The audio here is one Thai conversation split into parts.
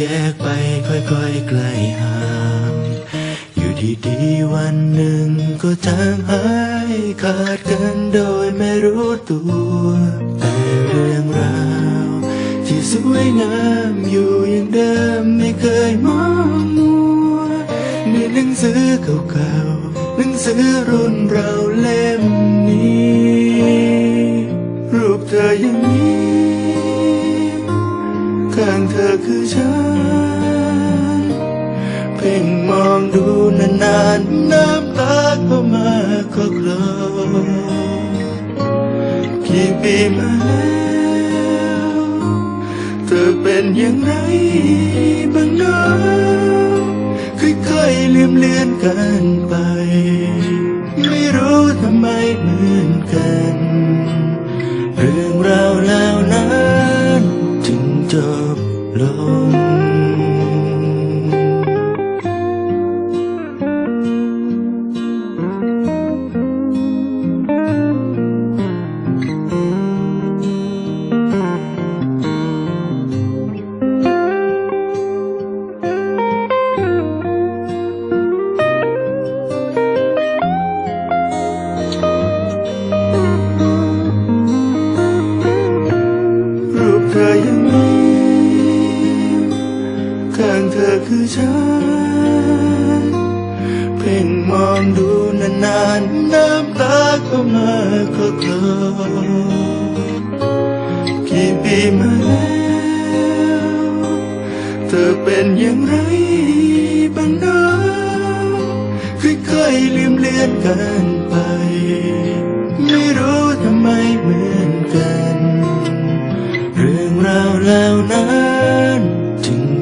แยกไปค่อยๆไกลห่าง อยู่ดีๆวันหนึ่งก็จางหายขาดกันโดยไม่รู้ตัว แต่เรื่องราว ที่สวยงามอยู่อย่างเดิมไม่เคยมองมัวในหนังสือเก่าๆหนังสือรุ่นเราเล่มนี้ รูปเธออยังมี ข้างเธอคือฉัน เพ่งมองดูนานๆน้ำตาเข้ามาก็คลอกี่ปีมาแล้วเธอเป็นอย่างไรบ้างนะค่อยๆลืมเลือนกันไป ไม่รู้ทำไมเหมือนกัน ข้างเธอคือฉัน เพ่งมองดูนานๆ น้ำตาเข้ามาก็กลอกี่ปีมาแล้วเธอเป็นอย่างไรบ้างนะค่อยๆลืมเลือนกันไป ไม่รู้ทำไมเหมือนกัน เรื่องราวแล้วนั้น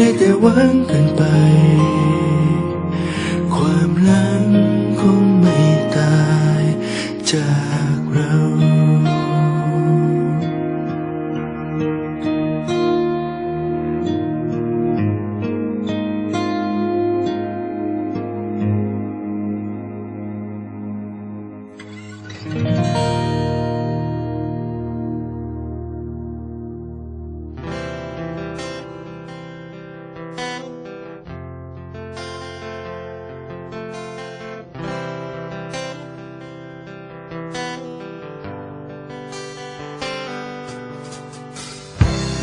ได้แต่หวังกันไป ความหลังคงไม่ตายจาก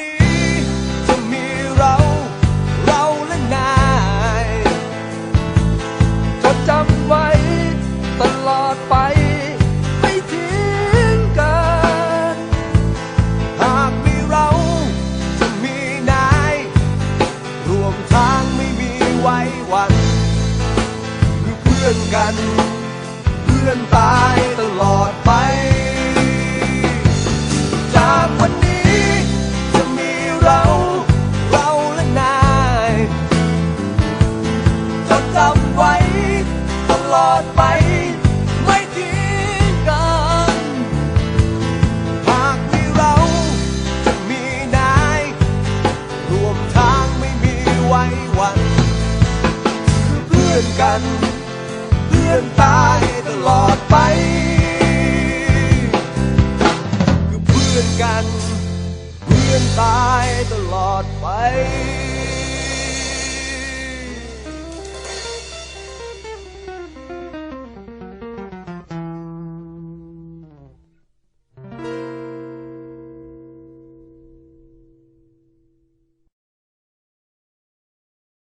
ี้ พื่อนกัน เพื่อนตายตลอดไป จากวันนี้จะมีเรา เราและนายจะจำไว้ตลอดไปไม่ทิ้งกัน หากมีเราจะมีนาย รวมทางไม่มีวัน คือเพื่อนกัน ลื่อนตายตลอดไป คือเพื่อนกัน เพื่อนตายตลอดไป